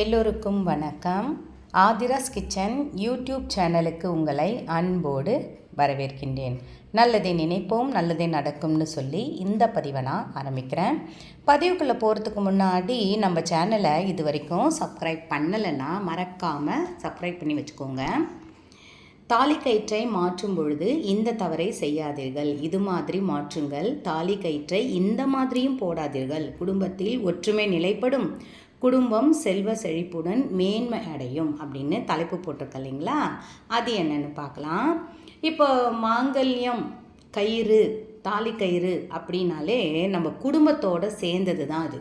எல்லோருக்கும் வணக்கம். Aadhira's kitchen YouTube சேனலுக்கு உங்களை அன்போடு வரவேற்கின்றேன். நல்லதை நினைப்போம் நல்லதே நடக்கும்னு சொல்லி இந்த பதிவை நான் ஆரம்பிக்கிறேன். பதிவுக்குள்ளே போகிறதுக்கு முன்னாடி நம்ம சேனலை இது வரைக்கும் சப்ஸ்கிரைப் பண்ணலைன்னா மறக்காமல் சப்ஸ்கிரைப் பண்ணி வச்சுக்கோங்க. தாலி கயிற்றை மாற்றும் பொழுது இந்த தவறை செய்யாதீர்கள். இது மாதிரி மாற்றுங்கள். தாலி கயிற்றை இந்த மாதிரியும் போடாதீர்கள். குடும்பத்தில் ஒற்றுமை நிலைப்படும் குடும்பம் செல்வ செழிப்புடன் மேன்மை அடையும் அப்படின்னு தலைப்பு போட்டிருக்க இல்லைங்களா? அது என்னன்னு பார்க்கலாம். இப்போ மாங்கல்யம் கயிறு தாலி கயிறு அப்படின்னாலே நம்ம குடும்பத்தோட சேர்ந்தது தான் அது.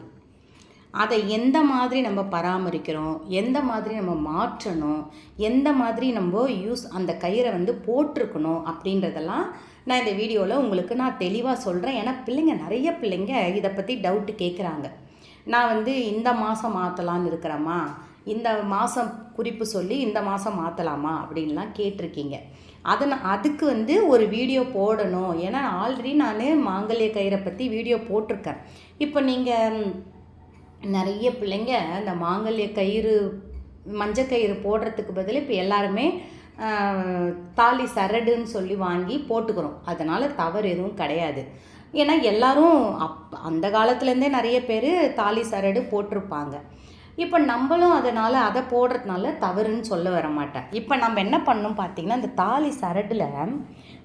அதை எந்த மாதிரி நம்ம பராமரிக்கிறோம்? எந்த மாதிரி நம்ம மாற்றணும்? எந்த மாதிரி நம்ம யூஸ் அந்த கயிறை வந்து போட்டிருக்கணும் அப்படின்றதெல்லாம் நான் இந்த வீடியோவில் உங்களுக்கு நான் தெளிவாக சொல்கிறேன் ஏன்னா பிள்ளைங்க நிறைய பிள்ளைங்க இதை பற்றி டவுட்டு கேட்குறாங்க நான் வந்து இந்த மாதம் மாற்றலான்னு இருக்கிறேம்மா. இந்த மாதம் குறிப்பு சொல்லி இந்த மாதம் மாற்றலாமா அப்படின்லாம் கேட்டிருக்கீங்க. அதனை அதுக்கு வந்து ஒரு வீடியோ போடணும். ஏன்னா ஆல்ரெடி நான் மாங்கல்ய கயிறை பற்றி வீடியோ போட்டிருக்கேன். இப்போ நீங்கள் நிறைய பிள்ளைங்க இந்த மாங்கல்ய கயிறு மஞ்சள் கயிறு போடுறதுக்கு பதில் இப்போ எல்லாருமே தாலி சரடுன்னு சொல்லி வாங்கி போட்டுக்கிறோம். அதனால் தவறு எதுவும் கிடையாது. ஏன்னா எல்லாரும் அப் அந்த காலத்துலேருந்தே நிறைய பேர் தாலி சரடு போட்டிருப்பாங்க. இப்போ நம்மளும் அதனால் அதை போடுறதுனால தவறுன்னு சொல்ல வர மாட்டேன். இப்போ நம்ம என்ன பண்ணணும் பார்த்தீங்கன்னா இந்த தாலி சரடில்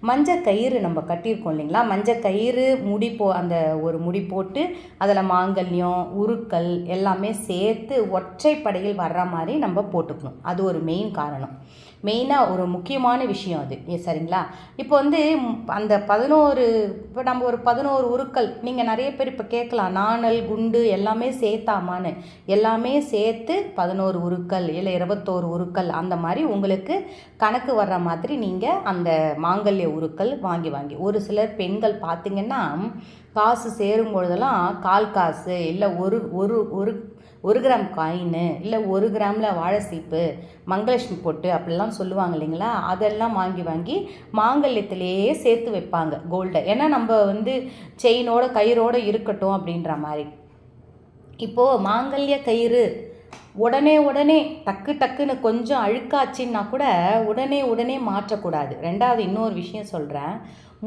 மஞ்சள் கயிறு நம்ம கட்டியிருக்கோம் இல்லைங்களா? மஞ்சள் கயிறு முடி போ அந்த ஒரு முடி போட்டு அதில் மாங்கல்யம் உருக்கள் எல்லாமே சேர்த்து ஒற்றைப்படையில் வர்ற மாதிரி நம்ம போட்டுக்கணும். அது ஒரு மெயின் காரணம். மெயினாக ஒரு முக்கியமான விஷயம் அது. சரிங்களா? இப்போ வந்து அந்த பதினோரு இப்போ நம்ம ஒரு பதினோரு உருக்கள் நீங்கள் நிறைய பேர் இப்போ கேட்கலாம். நாணல் குண்டு எல்லாமே சேர்த்தாமான்னு. எல்லாமே சேர்த்து பதினோரு உருக்கள் இல்லை இருபத்தோரு உருக்கள் அந்த மாதிரி உங்களுக்கு கணக்கு வர்ற மாதிரி நீங்கள் அந்த மாங்கல்ய உருக்கள் வாங்கி வாங்கி. ஒரு சிலர் பெண்கள் பார்த்தீங்கன்னா காசு சேரும் பொழுதெல்லாம் கால் காசு இல்லை ஒரு ஒரு ஒரு ஒரு கிராம் காயின் இல்லை ஒரு கிராமில் வாழை சீப்பு மங்களலட்சுமி பொட்டு அப்படிலாம் சொல்லுவாங்க இல்லைங்களா? அதெல்லாம் வாங்கி வாங்கி மாங்கல்யத்திலேயே சேர்த்து வைப்பாங்க கோல்டை ஏன்னா நம்ம வந்து செயினோட கயிறோட இருக்கட்டும் அப்படின்ற மாதிரி. இப்போது மாங்கல்ய கயிறு உடனே உடனே டக்கு டக்குன்னு கொஞ்சம் அழுக்காச்சுன்னா கூட உடனே உடனே மாற்றக்கூடாது. ரெண்டாவது இன்னொரு விஷயம் சொல்கிறேன்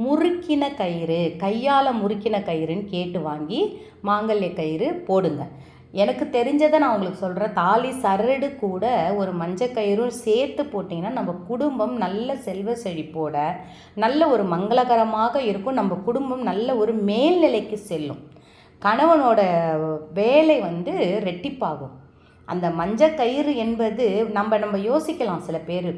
முறுக்கின கயிறு கையால் முறுக்கின கயிறுன்னு கேட்டு வாங்கி மாங்கல்ய கயிறு போடுங்க. எனக்கு தெரிஞ்சதை நான் உங்களுக்கு சொல்கிறேன் தாலி சரடு கூட ஒரு மஞ்சள் கயிறும் சேர்த்து போட்டிங்கன்னா நம்ம குடும்பம் நல்ல செல்வ செழிப்போட நல்ல ஒரு மங்களகரமாக இருக்கும். நம்ம குடும்பம் நல்ல ஒரு மேல்நிலைக்கு செல்லும். கணவனோட வேலை வந்து ரெட்டிப்பாகும். அந்த மஞ்சள் கயிறு என்பது நம்ம நம்ம யோசிக்கலாம் சில பேர்.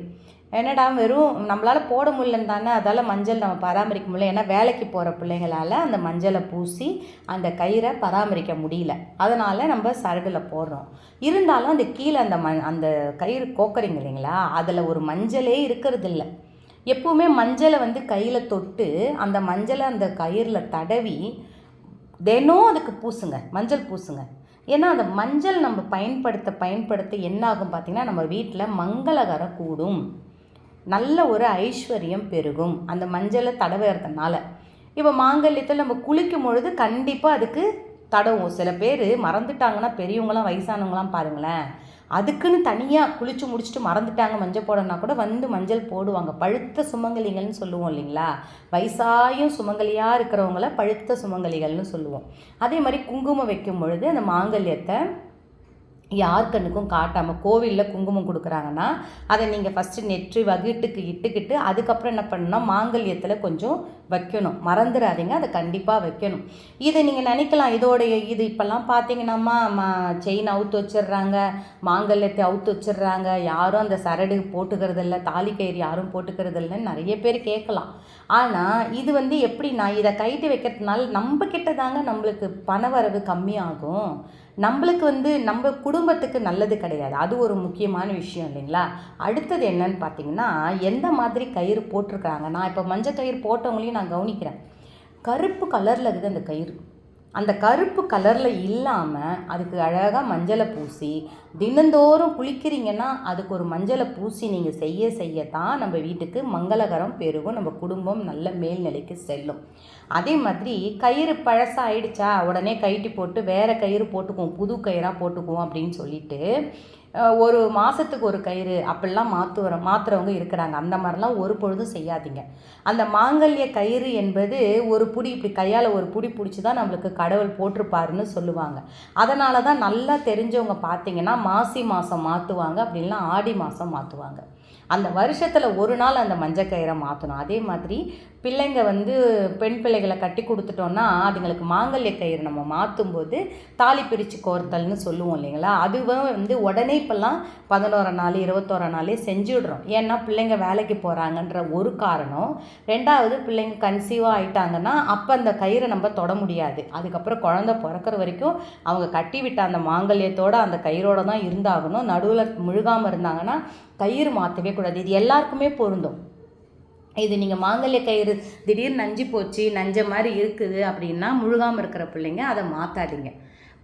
என்னடா வெறும் நம்மளால் போட முடியலன்னு தானே அதால் மஞ்சள் நம்ம பராமரிக்க முடியல. ஏன்னா வேலைக்கு போகிற பிள்ளைங்களால் அந்த மஞ்சளை பூசி அந்த கயிறை பராமரிக்க முடியல. அதனால் நம்ம சரடில் போடுறோம். இருந்தாலும் அந்த கீழே அந்த ம அந்த கயிறு கோக்கரிங்க இல்லைங்களா? அதில் ஒரு மஞ்சளே இருக்கிறதில்ல. எப்போவுமே மஞ்சளை வந்து கையில் தொட்டு அந்த மஞ்சளை அந்த கயிறில் தடவி தினம் அதுக்கு பூசுங்க மஞ்சள் பூசுங்க. ஏன்னா அந்த மஞ்சள் நம்ம பயன்படுத்த பயன்படுத்த என்ன ஆகும் பார்த்திங்கன்னா நம்ம வீட்டில் மங்களகரம் கூடும். நல்ல ஒரு ஐஸ்வர்யம் பெருகும். அந்த மஞ்சளை தடவுறதுனால. இப்போ மாங்கல்யத்தில் நம்ம குளிக்கும் பொழுது கண்டிப்பாக அதுக்கு தடவும் சில பேர் மறந்துட்டாங்கன்னா பெரியவங்களாம் வயசானவங்களாம் பாருங்களேன். அதுக்குன்னு தனியாக குளித்து முடிச்சுட்டு மறந்துட்டாங்க மஞ்சள் போடணுன்னா கூட வந்து மஞ்சள் போடுவாங்க. பழுத்த சுமங்கலிகள்னு சொல்லுவோம் இல்லைங்களா? வயசாயும் சுமங்கலியாக இருக்கிறவங்கள பழுத்த சுமங்கலிகள்னு சொல்லுவோம். அதே மாதிரி குங்குமம் வைக்கும் பொழுது அந்த மாங்கல்யத்தை யார் கண்ணுக்கும் காட்டாமல் கோவிலில் குங்குமம் கொடுக்குறாங்கன்னா அதை நீங்கள் ஃபஸ்ட்டு நெற்றி வகிட்டுக்கு இட்டுக்கிட்டு அதுக்கப்புறம் என்ன பண்ணணும்னா மாங்கல்யத்தில் கொஞ்சம் வைக்கணும். மறந்துடாதீங்க அதை கண்டிப்பாக வைக்கணும். இதை நீங்கள் நினைக்கலாம். இதோடைய இது இப்போல்லாம் பார்த்தீங்கன்னாம்மா செயின் அவுத்து வச்சிடுறாங்க மாங்கல்யத்தை அவுத்து வச்சிடுறாங்க. யாரும் அந்த சரடு போட்டுக்கிறது இல்லை தாலி கயிறு யாரும் போட்டுக்கிறது இல்லைன்னு நிறைய பேர் கேட்கலாம். ஆனால் இது வந்து எப்படி நான் இதை கைட்டு வைக்கிறதுனால நம்ம கிட்ட தாங்க நம்மளுக்கு பண வரவு கம்மியாகும். நம்மளுக்கு வந்து நம்ம குடும்பத்துக்கு நல்லது கிடையாது. அது ஒரு முக்கியமான விஷயம் இல்லைங்களா? அடுத்தது என்னன்னு பார்த்தீங்கன்னா எந்த மாதிரி கயிறு போட்டிருக்காங்க நான் இப்போ மஞ்சள் கயிறு போட்டவங்களையும் நான் கவனிக்கிறேன். கருப்பு கலரில் இருக்குது அந்த கயிறு. அந்த கருப்பு கலரில் இல்லாமல் அதுக்கு அழகாக மஞ்சளை பூசி தினந்தோறும் குளிக்கிறீங்கன்னா அதுக்கு ஒரு மஞ்சளை பூசி நீங்கள் செய்ய செய்ய தான் நம்ம வீட்டுக்கு மங்களகரம் பெருகும். நம்ம குடும்பம் நல்ல மேல்நிலைக்கு செல்லும். அதே மாதிரி கயிறு பழசாயிடுச்சா? உடனே கயிட்டி போட்டு வேறு கயிறு போட்டுக்குவோம் புது கயிறாக போட்டுக்குவோம் அப்படின்னு சொல்லிட்டு ஒரு மாதத்துக்கு ஒரு கயிறு அப்படிலாம் மாற்றுற மாற்றுறவங்க இருக்கிறாங்க. அந்த மாதிரிலாம் ஒரு பொழுதும் செய்யாதீங்க. அந்த மாங்கல்ய கயிறு என்பது ஒரு புடி இப்படி கையால் ஒரு புடி பிடிச்சி தான் நம்மளுக்கு கடவுள் போட்டிருப்பாருன்னு சொல்லுவாங்க. அதனால தான் நல்லா தெரிஞ்சவங்க பார்த்தீங்கன்னா மாசி மாதம் மாற்றுவாங்க அப்படின்லாம் ஆடி மாதம் மாற்றுவாங்க அந்த வருஷத்தில் ஒரு நாள் அந்த மஞ்சள் கயிறை மாற்றணும் அதே மாதிரி பிள்ளைங்க வந்து பெண் பிள்ளைகளை கட்டி கொடுத்துட்டோன்னா அதுங்களுக்கு மாங்கல்ய கயிறு நம்ம மாற்றும் போது தாலி பிரித்து கோர்த்தல்னு சொல்லுவோம் இல்லைங்களா? அதுவும் வந்து உடனே இப்போல்லாம் பதினோரு நாள் இருபத்தோரா நாளே செஞ்சுடுறோம் ஏன்னா பிள்ளைங்க வேலைக்கு போகிறாங்கன்ற ஒரு காரணம். ரெண்டாவது பிள்ளைங்க கன்சீவாக ஆயிட்டாங்கன்னா அப்போ அந்த கயிறை நம்ம தொட முடியாது. அதுக்கப்புறம் குழந்த பிறக்கிற வரைக்கும் அவங்க கட்டி விட்ட அந்த மாங்கல்யத்தோடு அந்த கயிறோடு தான் இருந்தாகணும். நடுவில் முழுகாமல் இருந்தாங்கன்னா கயிறு மாற்றவே கூடாது. இது எல்லாருக்குமே பொருந்தும். இது நீங்கள் மாங்கல்ய கயிறு திடீர்னு நஞ்சு போச்சு நஞ்ச மாதிரி இருக்குது அப்படின்னா முழுகாமல் இருக்கிற பிள்ளைங்க அதை மாற்றாதீங்க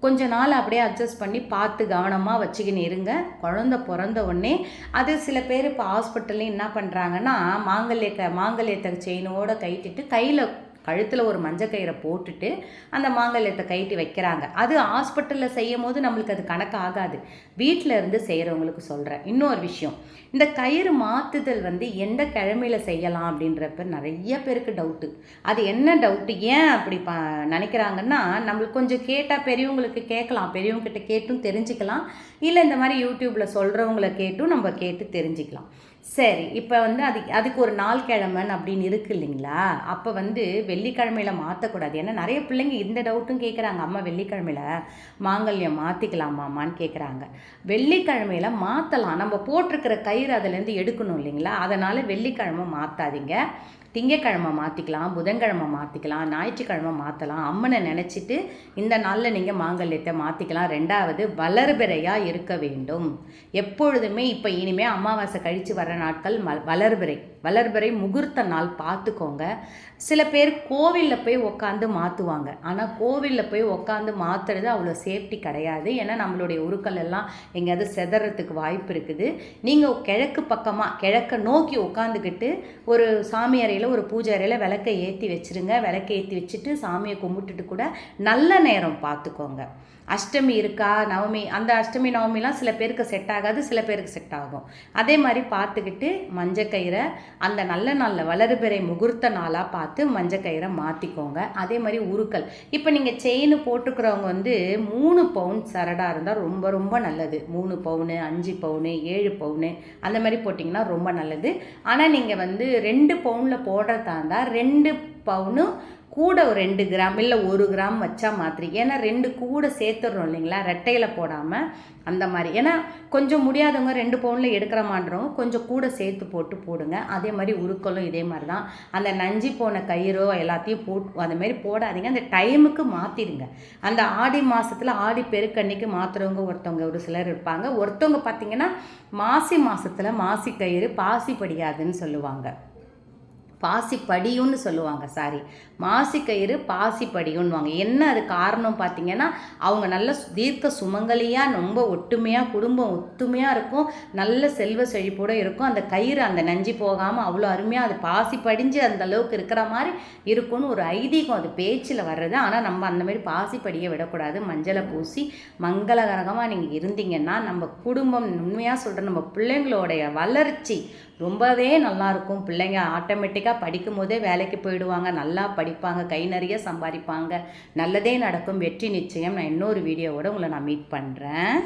கொஞ்ச நாள் அப்படியே அட்ஜஸ்ட் பண்ணி பார்த்து கவனமாக வச்சுக்கின்னு இருங்க. குழந்த பிறந்த உடனே அது சில பேர் இப்போ ஹாஸ்பிட்டல்லையும் என்ன பண்ணுறாங்கன்னா மாங்கல்ய க மாங்கல்யத்தை செயினோடு கைட்டிட்டு கையில் கழுத்தில் ஒரு மஞ்சள் கயிறை போட்டுட்டு அந்த மாங்கல்யத்தை கைட்டி வைக்கிறாங்க. அது ஹாஸ்பிட்டலில் செய்யும் போது நம்மளுக்கு அது கணக்கு ஆகாது. வீட்டில் இருந்து செய்கிறவங்களுக்கு சொல்கிறேன் இன்னொரு விஷயம் இந்த கயிறு மாற்றுதல் வந்து எந்த கிழமையில் செய்யலாம் அப்படின்றப்ப நிறைய பேருக்கு டவுட்டு அது என்ன டவுட்டு ஏன் அப்படி ப நினைக்கிறாங்கன்னா நம்மளுக்கு கொஞ்சம் கேட்டால் பெரியவங்களுக்கு கேட்கலாம். பெரியவங்ககிட்ட கேட்டும் தெரிஞ்சுக்கலாம். இல்லை இந்த மாதிரி யூடியூப்பில் சொல்கிறவங்கள கேட்டும் நம்ம கேட்டு தெரிஞ்சுக்கலாம். சரி இப்போ வந்து அது அதுக்கு ஒரு நாள் கிழமன் அப்படின்னு இருக்கு இல்லைங்களா? அப்போ வந்து வெள்ளிக்கிழமையில் மாற்றக்கூடாது ஏன்னா நிறைய பிள்ளைங்க இந்த டவுட்டும் கேட்குறாங்க அம்மா வெள்ளிக்கிழமையில் மாங்கல்யம் மாற்றிக்கலாமாம்மான்னு கேட்குறாங்க வெள்ளிக்கிழமையில் மாற்றலாம் நம்ம போட்டிருக்கிற கயிறு அதுலேருந்து எடுக்கணும் இல்லைங்களா? அதனால் வெள்ளிக்கிழமை மாற்றாதீங்க திங்கக்கிழமை மாற்றிக்கலாம் புதன்கிழமை மாற்றிக்கலாம் ஞாயிற்றுக்கிழமை மாற்றலாம் அம்மனை நினச்சிட்டு இந்த நாளில் நீங்கள் மாங்கல்யத்தை மாற்றிக்கலாம் ரெண்டாவது வளர்பிறையாக இருக்க வேண்டும். எப்பொழுதுமே இப்போ இனிமேல் அமாவாசை கழித்து வர நாட்கள் ம வளர்பிறை. வளர்பிறை முகூர்த்த நாள் பார்த்துக்கோங்க. சில பேர் கோவிலில் போய் உக்காந்து மாற்றுவாங்க ஆனால் கோவிலில் போய் உக்காந்து மாற்றுறது அவ்வளோ சேஃப்டி கிடையாது. ஏன்னா நம்மளுடைய உருக்கள் எல்லாம் எங்கேயாவது செதறத்துக்கு வாய்ப்பு இருக்குது. நீங்கள் கிழக்கு பக்கமாக கிழக்க நோக்கி உட்காந்துக்கிட்டு ஒரு சாமி அறையில் ஒரு பூஜை அறையில் விளக்கை ஏற்றி வச்சுருங்க. விளக்கை ஏற்றி வச்சுட்டு சாமியை கும்பிட்டுட்டு கூட நல்ல நேரம் பார்த்துக்கோங்க. அஷ்டமி இருக்கா? நவமி அந்த அஷ்டமி நவமிலாம் சில பேருக்கு செட் ஆகாது சில பேருக்கு செட் ஆகும். அதே மாதிரி பார்த்துக்கிட்டு மஞ்சக்கயிறை அந்த நல்ல நாளில் வளர்பிறை முகூர்த்த நாளாக பார்த்து மஞ்சக்கயிறை மாற்றிக்கோங்க அதே மாதிரி உருக்கள். இப்போ நீங்கள் செயின் போட்டுக்கிறவங்க வந்து மூணு பவுன் சரடாக இருந்தால் ரொம்ப ரொம்ப நல்லது. மூணு பவுனு அஞ்சு பவுனு ஏழு பவுனு அந்த மாதிரி போட்டிங்கன்னா ரொம்ப நல்லது. ஆனால் நீங்கள் வந்து ரெண்டு பவுனில் போடுறதா இருந்தால் ரெண்டு பவுனு கூட ஒரு ரெண்டு கிராம் இல்லை ஒரு கிராம் வச்சா மாதிரி ஏன்னா ரெண்டு கூட சேர்த்துடுறோம் இல்லைங்களா? ரெட்டையில் போடாமல் அந்த மாதிரி. ஏன்னா கொஞ்சம் முடியாதவங்க ரெண்டு பவுனில் எடுக்கிற மாட்டுறவங்க கொஞ்சம் கூட சேர்த்து போட்டு போடுங்க. அதே மாதிரி உருக்களும் இதே மாதிரி தான் அந்த நஞ்சி போன கயிறோ எல்லாத்தையும் போட்டு அந்த மாதிரி போடாதீங்க. அந்த டைமுக்கு மாற்றிடுங்க அந்த ஆடி மாதத்தில் ஆடி பெருக்கன்னைக்கு மாற்றுறவங்க ஒருத்தவங்க ஒரு சிலர் இருப்பாங்க. ஒருத்தவங்க பார்த்திங்கன்னா மாசி மாதத்தில் மாசி கயிறு பாசி படியாதுன்னு சொல்லுவாங்க. பாசிப்படியுன்னு சொல்லுவாங்க சாரி. மாசிக்கயிறு பாசிப்படியும்னுவாங்க. என்ன அது காரணம் பார்த்தீங்கன்னா அவங்க நல்ல தீர்க்க சுமங்கலியாக ரொம்ப ஒட்டுமையாக குடும்பம் ஒத்துமையாக இருக்கும். நல்ல செல்வ செழிப்போடு இருக்கும். அந்த கயிறு அந்த நஞ்சு போகாமல் அவ்வளோ அருமையாக அது பாசி படிஞ்சு அந்த அளவுக்கு இருக்கிற மாதிரி இருக்கும்னு ஒரு ஐதீகம் அது பேச்சில் வர்றது. ஆனால் நம்ம அந்தமாரி பாசிப்படியை விடக்கூடாது. மஞ்சளை பூசி மங்களகரகமாக நீங்கள் இருந்தீங்கன்னா நம்ம குடும்பம் உண்மையாக சொல்கிற நம்ம பிள்ளைங்களுடைய வளர்ச்சி ரொம்பவே நல்லாயிருக்கும் பிள்ளைங்க ஆட்டோமேட்டிக்காக படிக்கும் போதே வேலைக்கு போயிடுவாங்க. நல்லா படிப்பாங்க. கை நிறைய சம்பாதிப்பாங்க. நல்லதே நடக்கும். வெற்றி நிச்சயம். நான் இன்னொரு வீடியோவோட உங்களை நான் மீட் பண்ணுறேன்